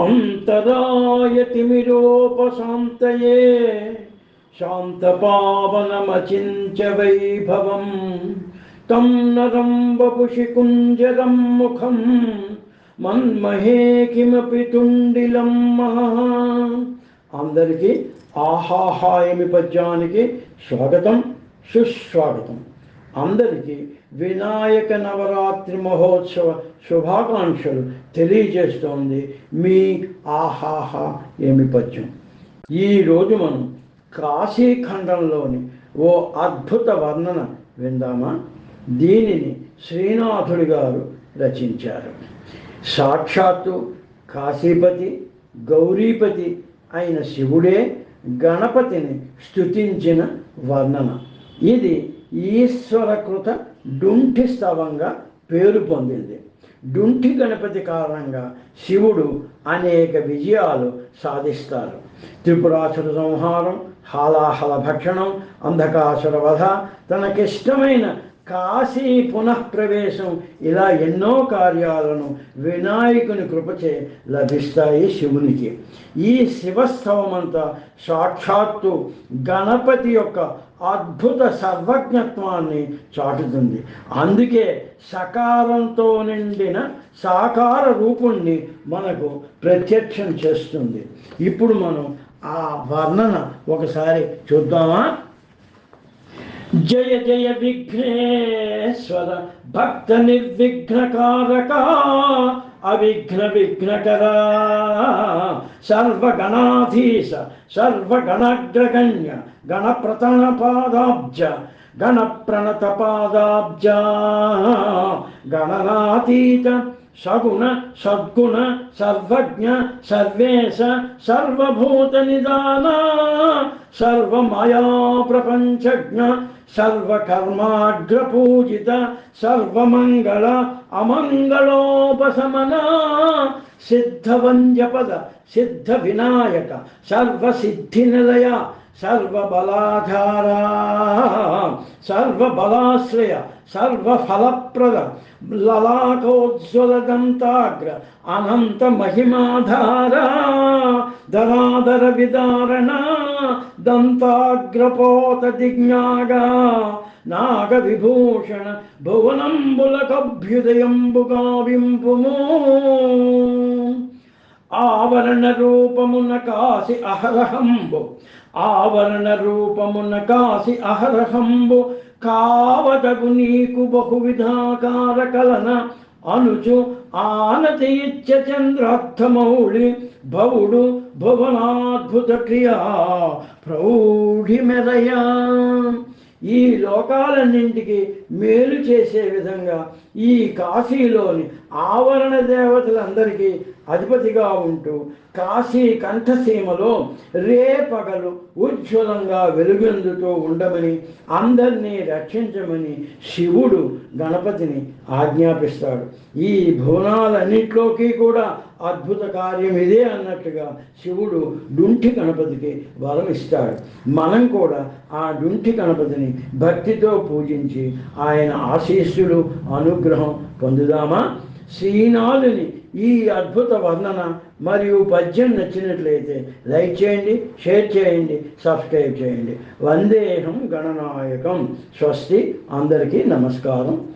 अन्तरायतिमिरोपशान्तये शान्तपावनमचिञ्च वैभवं तं नरं वपुषि कुञ्जरं मुखं మన్మహే కిమపి తుండిలం మహః అందరికీ ఆహాహాయమి పద్యానికి స్వాగతం సుస్వాగతం అందరికీ వినాయక నవరాత్రి మహోత్సవ శుభాకాంక్షలు తెలియజేస్తోంది మీ ఆహాహా ఏమి పద్యం ఈరోజు మనం కాశీఖండంలోని ఓ అద్భుత వర్ణన విందామా? దీనిని శ్రీనాథుడి గారు రచించారు. సాక్షాత్తు కాశీపతి గౌరీపతి అయిన శివుడే గణపతిని స్థుతించిన వర్ణన. ఇది ఈశ్వరకృత డుంఠి స్తవంగా పేరు పొందింది. డుంఠి గణపతి కారణంగా శివుడు అనేక విజయాలు సాధిస్తారు. త్రిపురాసుర సంహారం హాలాహల భక్షణం అంధకాసుర వధ తనకిష్టమైన కాశీ పునఃప్రవేశం ఇలా ఎన్నో కార్యాలను వినాయకుని కృపచే లభిస్తాయి శివునికి. ఈ శివస్థవమంతా సాక్షాత్తు గణపతి యొక్క అద్భుత సర్వజ్ఞత్వాన్ని చాటుతుంది. అందుకే సకారంతో నిండిన సాకార రూపుణ్ణి మనకు ప్రత్యక్షం చేస్తుంది. ఇప్పుడు మనం ఆ వర్ణన ఒకసారి చూద్దామా? జయ జయ విఘ్నేశ్వర భక్త నిర్విఘ్నకారక అవిఘ్న విఘ్నకరా. సర్వగణాధీశ సర్వగణగ్రగణ్య గణప్రతణ పాదాబ్జ గణప్రణత పాదాబ్జ గణనాతీత సగుణ సద్గుణ సర్వజ్ఞ సర్వేశ సర్వభూత నిదాన సర్వమయా ప్రపంచజ్ఞ సర్వకర్మాగ్రపూజిత సర్వమంగళ అమంగళోపశమన సిద్ధవంజపద సిద్ధ వినాయక సర్వసిద్ధి నిలయ సర్వబలాధారా సర్వబలాశ్రయ సర్వఫలప్రద లలాటోజ్వలదంతాగ్ర అనంత మహిమాధారా ధరాధర విదారణ దంతాగ్రపోత దిజ్ఞాగా నాగ విభూషణ భువనంబులకభ్యుదయంబుగావింపుము. ఆవరణ రూపమున కాసి అహరహంబు ఆవరణ రూపమున కాసి అహరహంబు కావదగు నీకు బహువిధాకార కలన అనుచు ఆనతి ఇచ్చ చంద్రార్థమౌళి భవుడు భువనాద్భుత క్రియా ప్రౌఢి మెదయా. ఈ లోకాలన్నింటికి మేలు చేసే విధంగా ఈ కాశీలోని ఆవరణ దేవతలందరికీ అధిపతిగా ఉంటూ కాశీ కంఠసీమలో రేపగలు ఉజ్వలంగా వెలుగొందుతూ ఉండమని అందరినీ రక్షించమని శివుడు గణపతిని ఆజ్ఞాపిస్తాడు. ఈ భువనాలన్నింటిలోకి కూడా అద్భుత కార్యం ఇదే అన్నట్టుగా శివుడు డుంఠి గణపతికి వరం ఇస్తాడు. మనం కూడా ఆ డుంఠి గణపతిని భక్తితో పూజించి ఆయన ఆశీస్సులు అనుగ్రహం పొందుదామా? శ్రీనాథుని ఈ అద్భుత వర్ణన మరియు పద్యం నచ్చినట్లయితే లైక్ చేయండి షేర్ చేయండి సబ్స్క్రైబ్ చేయండి. వందేహం గణనాయకం. స్వస్తి. అందరికీ నమస్కారం.